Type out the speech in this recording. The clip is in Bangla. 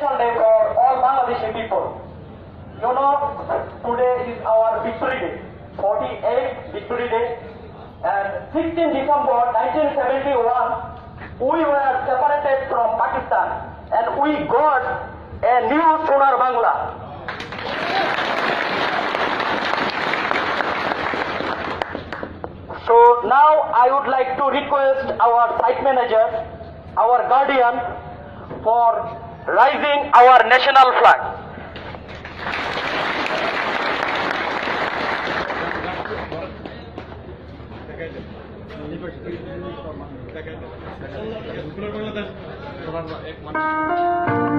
election day for all Bangladeshi people. You know, today is our victory day, 48 victory day, and 16 December 1971, we were separated from Pakistan, and we got a new Sonar Bangla. So now I would like to request our site manager, our guardian, for rising our national flag Bangladesh